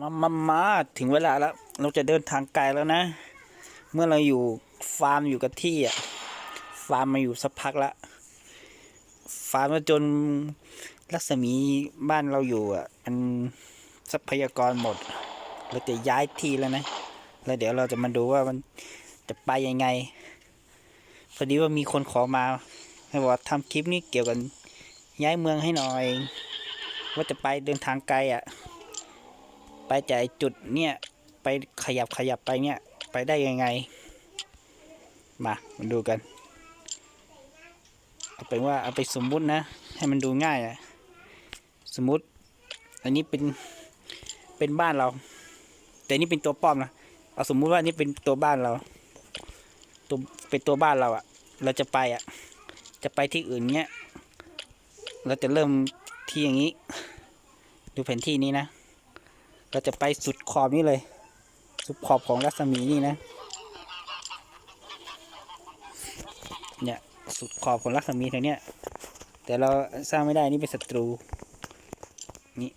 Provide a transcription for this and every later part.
มามามาถึงเวลาแล้ว เราจะเดินทางไกลแล้วนะ เมื่อเราอยู่ฟาร์มอยู่กับที่อะ ฟาร์มมาอยู่สักพักละฟาร์มมาจนรัศมีบ้านเราอยู่อะมันทรัพยากรหมด เราจะย้ายที่แล้วนะ แล้วเดี๋ยวเราจะมาดูว่ามันจะไปยังไง พอดีว่ามีคนขอมาให้บอกทำคลิปนี้เกี่ยวกับย้ายเมืองให้หน่อย ว่าจะไปเดินทางไกลอะ ไปจากจุดเนี่ยไปขยับขยับไปเนี่ยไปได้ยังไง มามาดูกัน เอาเป็นว่าเอาไปสมมุตินะ ให้มันดูง่ายอะสมมุติอันนี้เป็นเป็นบ้านเรา แต่นี่เป็นตัวป้อมนะเอาสมมุติว่านี่เป็นตัวบ้านเรา ตัวเป็นตัวบ้านเราอะเราจะไปอะจะไปที่อื่นเนี้ยเราจะเริ่มที่อย่างนี้ ดูแผนที่นี้นะ เราจะไปสุดขอบนี้เลย สุดขอบของรัศมีนี่นะ เนี่ยสุดขอบของรัศมีแถวเนี้ย แต่เราสร้างไม่ได้นี่เป็นศัตรู นี่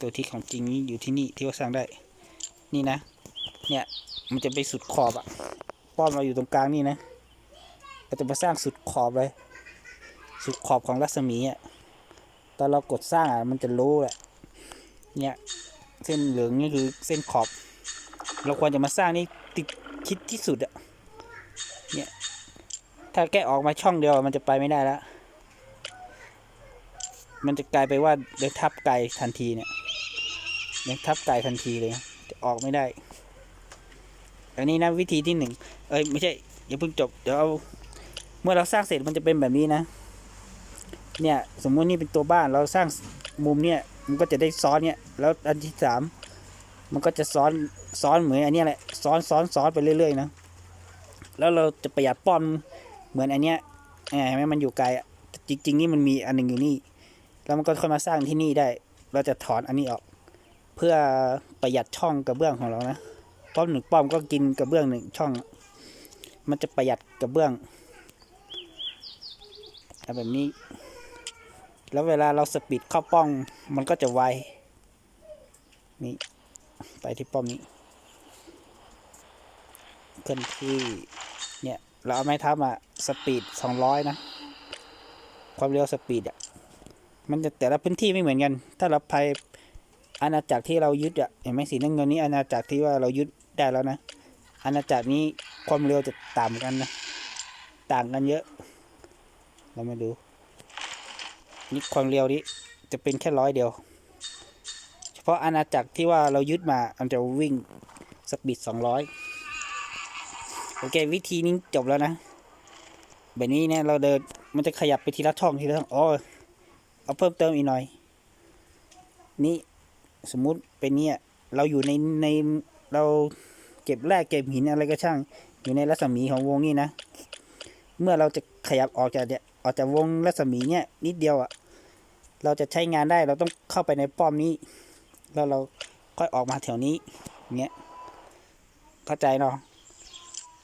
ตัวที่ของจริงนี่อยู่ที่นี่ที่ว่าสร้างได้ นี่นะ เนี่ยมันจะไปสุดขอบอะป้อมเราอยู่ตรงกลางนี่นะเราจะมาสร้างสุดขอบเลย สุดขอบของรัศมีอะตอนเรากดสร้างอะมันจะรู้แหละ เนี่ย เส้นเหลืองนี่คือเส้นขอบ เราควรจะมาสร้างนี่ติดคิดที่สุดอะเนี่ยถ้าแกะออกมาช่องเดียวมันจะไปไม่ได้แล้ว มันจะกลายไปว่าเดินทับไก่ทันทีเนี่ยเดินทับไก่ทันทีเลยจะออกไม่ได้ อันนี้นะวิธีที่หนึ่งเอ้ยไม่ใช่อย่าเพิ่งจบเดี๋ยวเอาเมื่อเราสร้างเสร็จมันจะเป็นแบบนี้นะ เนี่ยสมมุตินี่เป็นตัวบ้านเราสร้างมุมเนี่ย มันก็จะได้ซ้อนเนี่ยแล้วอันที่สามมันก็จะซ้อนซ้อนเหมือนอันนี้แหละซ้อนซ้อนซ้อนไปเรื่อยๆนะแล้วเราจะประหยัดป้อมเหมือนอันเนี้ยเห็นไหมมันอยู่ไกลอะจริง ๆ นี่มันมีอันหนึ่งอยู่นี่ แล้วมันก็ค่อยมาสร้างที่นี่ได้ เราจะถอนอันนี้ออก เพื่อประหยัดช่องกระเบื้องของเรานะป้อมหนึ่งป้อมก็กินกระเบื้องหนึ่งช่อง มันจะประหยัดกระเบื้องแบบนี้ แล้วเวลาเราสปีดเข้าป้องมันก็จะไว นี่ ไปที่ป้อมนี้เคลื่อนที่เนี่ยเราเอาไม้ทับมาสปีดสองร้อยนะ ความเร็วสปีดอะมันจะแต่ละพื้นที่ไม่เหมือนกัน ถ้าเราไปอาณาจักรที่เรายึดอะเห็นไหมสีน้ำเงินนี้อาณาจักรที่ว่าเรายึดได้แล้วนะอาณาจักรนี้ความเร็วจะต่ำกันนะ ต่างกันเยอะ เรามาดู นี่ความเร็วนี้จะเป็นแค่ร้อยเดียว เฉพาะอาณาจักรที่ว่าเรายึดมามันจะวิ่งสปีดสองร้อยโอเค วิธีนี้จบแล้วนะ แบบนี้เนี่ยเราเดินมันจะขยับไปทีละช่องทีละช่องอ๋อเอาเพิ่มเติมอีกหน่อย นี่สมมุติเป็นเนี่ย เราอยู่ในในเราเก็บแร่เก็บหินอะไรก็ช่าง อยู่ในรัศมีของวงนี้นะ เมื่อเราจะขยับออกจากเนี่ยออกจากวงรัศมีเนี่ยนิดเดียวอะ่ะ เราจะใช้งานได้เราต้องเข้าไปในป้อมนี้ แล้วเราค่อยออกมาแถวนี้เงี้ยเข้าใจเนาะ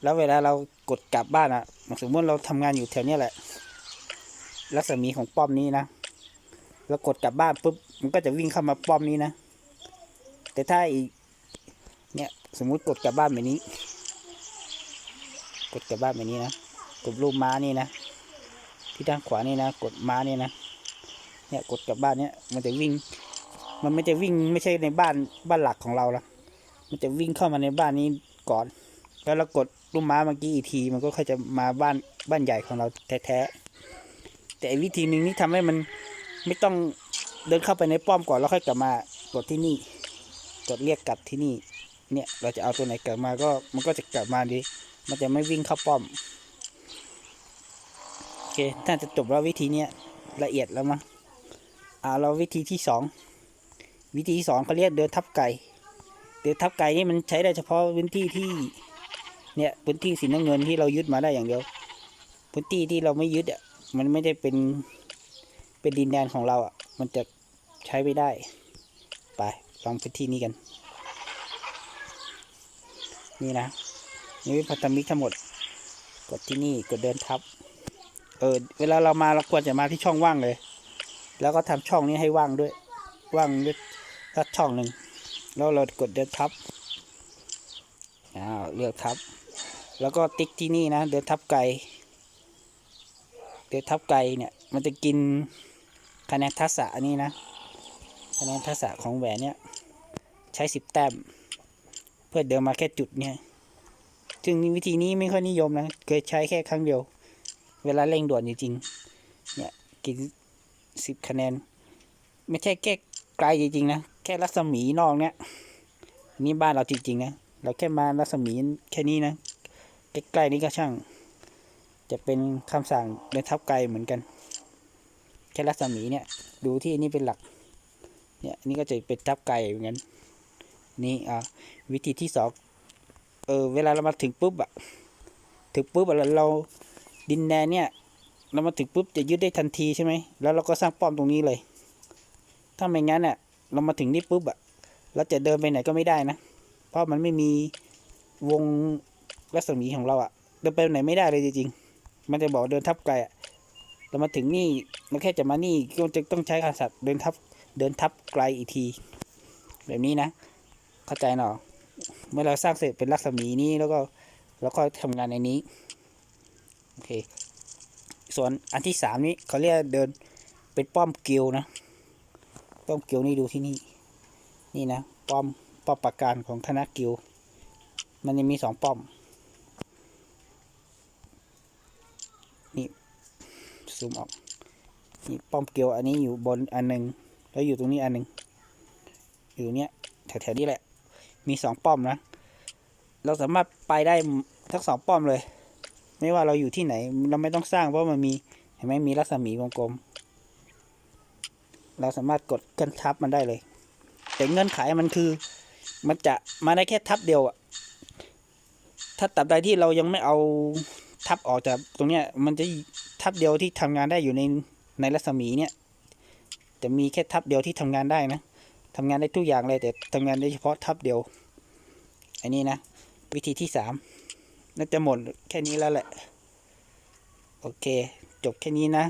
แล้วเวลาเรากดกลับบ้านอะ่ะสมมติเราทำงานอยู่แถวเนี้ยแหละ รัศมีของป้อมนี้นะเรากดกลับบ้านปุ๊บมันก็จะวิ่งเข้ามาป้อมนี้นะ แต่ถ้าอีกเนี่ยสมมุติกดกลับบ้านแบบนี้ กดกลับบ้านแบบนี้นะกดรูปม้านี่นะที่ด้านขวานี่นะ กดม้านี่นะ เนี่ยกดกลับบ้านเนี่ยมันจะวิ่ง มันไม่จะวิ่งไม่ใช่ในบ้านบ้านหลักของเราละมันจะวิ่งเข้ามาในบ้านนี้ก่อน แล้วเรากดลูกม้าเมื่อกี้อีกที มันก็ค่อยจะมาบ้านบ้านใหญ่ของเราแท้ๆแต่วิธีหนึ่งนี่ทำให้มันไม่ต้องเดินเข้าไปในป้อมก่อนแล้วค่อยกลับมากดที่นี่กดเรียกกลับที่นี่เนี่ยเราจะเอาตัวไหนกลับมาก็มันก็จะกลับมาดี มันจะไม่วิ่งเข้าป้อม โอเค น่าจะจบแล้ววิธีเนี้ยละเอียดแล้วมั้ง อ่าเราวิธีที่สองวิธีที่สองเขาเรียกเดินทับไก่ เดินทับไก่นี่มันใช้ได้เฉพาะพื้นที่ที่เนี่ยพื้นที่สีน้ำเงินที่เรายึดมาได้อย่างเดียว พื้นที่ที่เราไม่ยึดอะมันไม่ได้เป็นเป็นดินแดนของเราอะ มันจะใช้ไม่ได้ ไปลองพื้นที่นี้กัน นี่นะนี่พันธมิตรทั้งหมด กดที่นี่กดเดินทับ เออเวลาเรามาเราควรจะมาที่ช่องว่างเลย แล้วก็ทำช่องนี้ให้ว่างด้วย ว่างด้วยสักช่องหนึ่งแล้วเรากดเดินทับอ้าวเลือกทับ แล้วก็ติ๊กที่นี่นะ เดินทับไกลเดินทับไกลเนี่ย มันจะกินคะแนนทักษะอันนี้นะคะแนนทักษะของแหวนเนี่ย ใช้สิบแต้ม เพื่อเดินมาแค่จุดเนี่ยซึ่งวิธีนี้ไม่ค่อยนิยมนะ เคยใช้แค่ครั้งเดียว เวลาเร่งด่วนจริงๆเนี่ยกิน สิบคะแนน ไม่ใช่แค่ไกลจริงๆนะ แค่รัศมีนอกเนี่ยนี่บ้านเราจริงๆนะ เราแค่มารัศมีแค่นี้นะ ใกล้ๆนี้ก็ช่าง จะเป็นคำสั่งเดินทับไกลเหมือนกัน แค่รัศมีเนี่ย ดูที่นี่เป็นหลัก เนี่ยนี่ก็จะเป็นทับไกลเหมือนกัน นี่อ่าวิธีที่สองเออเวลาเรามาถึงปุ๊บอะถึงปุ๊บอะเราเราดินแดนเนี่ย เรามาถึงปุ๊บจะยึดได้ทันทีใช่ไหมแล้วเราก็สร้างป้อมตรงนี้เลย ถ้าไม่งั้นเนี่ยเรามาถึงนี่ปุ๊บอะเราจะเดินไปไหนก็ไม่ได้นะ เพราะมันไม่มีวงรัศมีของเราอะเดินไปไหนไม่ได้เลยจริงๆ มันจะบอกเดินทับไกลอะเรามาถึงนี่เราแค่จะมานี่ก็จะต้องใช้คำศัพท์เดินทับเดินทับไกลอีกที แบบนี้นะ เข้าใจเนาะเมื่อเราสร้างเสร็จเป็นรัศมีนี้แล้วก็แล้วก็ทำงานในนี้ โอเค ส่วนอันที่สามนี้เขาเรียกเดินเป็นป้อมเกิลด์นะ ป้อมเกิลด์นี่ดูที่นี่ นี่นะ ป้อมป้อมปราการของธนกิลด์มันจะมีสองป้อม นี่ซูมออก นี่ป้อมเกิลด์อันนี้อยู่บนอันหนึ่งแล้วอยู่ตรงนี้อันหนึ่งอยู่เนี้ยแถวๆนี้แหละ มีสองป้อมนะ เราสามารถไปได้ทั้งสองป้อมเลย ไม่ว่าเราอยู่ที่ไหน เราไม่ต้องสร้างเพราะมันมีเห็นไหมมีรัศมีวงกลม เราสามารถกดกันทับมันได้เลย แต่เงื่อนไขมันคือ มันจะมาได้แค่ทับเดียวอะถ้าตับใดที่เรายังไม่เอาทับออกจากตรงเนี้ย มันจะทับเดียวที่ทำงานได้อยู่ในในรัศมีเนี่ยจะมีแค่ทับเดียวที่ทำงานได้นะทำงานได้ทุกอย่างเลยแต่ทำงานได้เฉพาะทับเดียว อันนี้นะ วิธีที่สาม น่าจะหมดแค่นี้แล้วแหละ โอเค จบแค่นี้นะ